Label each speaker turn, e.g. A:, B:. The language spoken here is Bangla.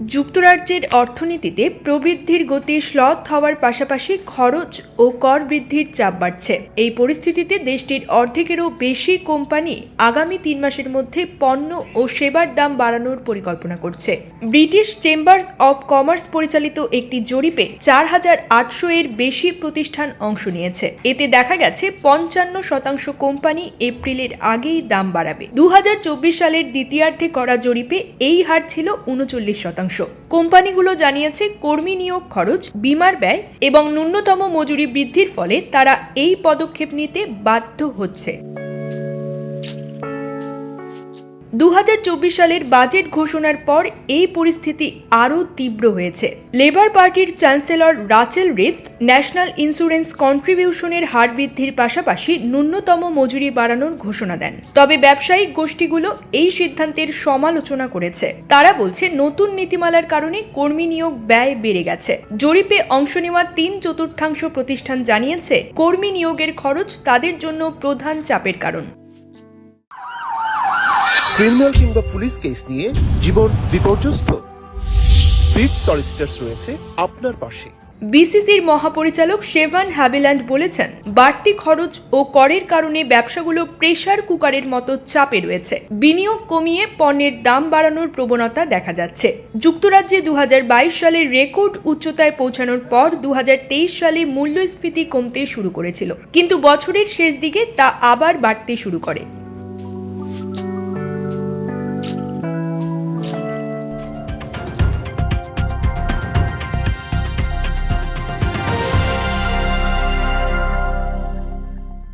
A: যুক্তরাজ্যের অর্থনীতিতে প্রবৃদ্ধির গতি শ্লথ হওয়ার পাশাপাশি খরচ ও কর বৃদ্ধির চাপ বাড়ছে। এই পরিস্থিতিতে দেশটির অর্ধেকেরও বেশি কোম্পানি আগামী তিন মাসের মধ্যে পণ্য ও সেবার দাম বাড়ানোর পরিকল্পনা করছে। ব্রিটিশ চেম্বার্স অব কমার্স পরিচালিত একটি জরিপে চার হাজার আটশো এর বেশি প্রতিষ্ঠান অংশ নিয়েছে। এতে দেখা গেছে, পঞ্চান্ন শতাংশ কোম্পানি এপ্রিলের আগেই দাম বাড়াবে। দু হাজার চব্বিশ সালের দ্বিতীয়ার্ধে করা জরিপে এই হার ছিল উনচল্লিশ শতাংশ। কোম্পানিগুলো জানিয়েছে, কর্মী নিয়োগ খরচ, বিমার ব্যয় এবং ন্যূনতম মজুরি বৃদ্ধির ফলে তারা এই পদক্ষেপ নিতে বাধ্য হচ্ছে। দু হাজার চব্বিশ সালের বাজেট ঘোষণার পর এই পরিস্থিতি আরও তীব্র হয়েছে। লেবার পার্টির chancellor Rachel Reeves national insurance কন্ট্রিবিউশনের হার বৃদ্ধির পাশাপাশি ন্যূনতম মজুরি বাড়ানোর ঘোষণা দেন। তবে ব্যবসায়িক গোষ্ঠীগুলো এই সিদ্ধান্তের সমালোচনা করেছে। তারা বলছে, নতুন নীতিমালার কারণে কর্মী নিয়োগ ব্যয় বেড়ে গেছে। জরিপে অংশ নেওয়া তিন চতুর্থাংশ প্রতিষ্ঠান জানিয়েছে, কর্মী নিয়োগের খরচ তাদের জন্য প্রধান চাপের কারণ।
B: ক্রিমিনাল কিংবা পুলিশ কেস নিয়ে জীবন বিপর্যস্ত। বিট রয়েছে আপনার পাশে।
A: বিসিসির মহাপরিচালক শেভান হ্যাবেল্যান্ড বলেছেন, বাড়তি খরচ ও করের কারণে ব্যবসাগুলো প্রেসার কুকারের মতো চাপে রয়েছে। বিনিয়োগ কমিয়ে পণ্যের দাম বাড়ানোর প্রবণতা দেখা যাচ্ছে। যুক্তরাজ্যে দুহাজার বাইশ সালে রেকর্ড উচ্চতায় পৌঁছানোর পর দু হাজার তেইশ সালে মূল্যস্ফীতি কমতে শুরু করেছিল। কিন্তু বছরের শেষ দিকে তা আবার বাড়তে শুরু করে।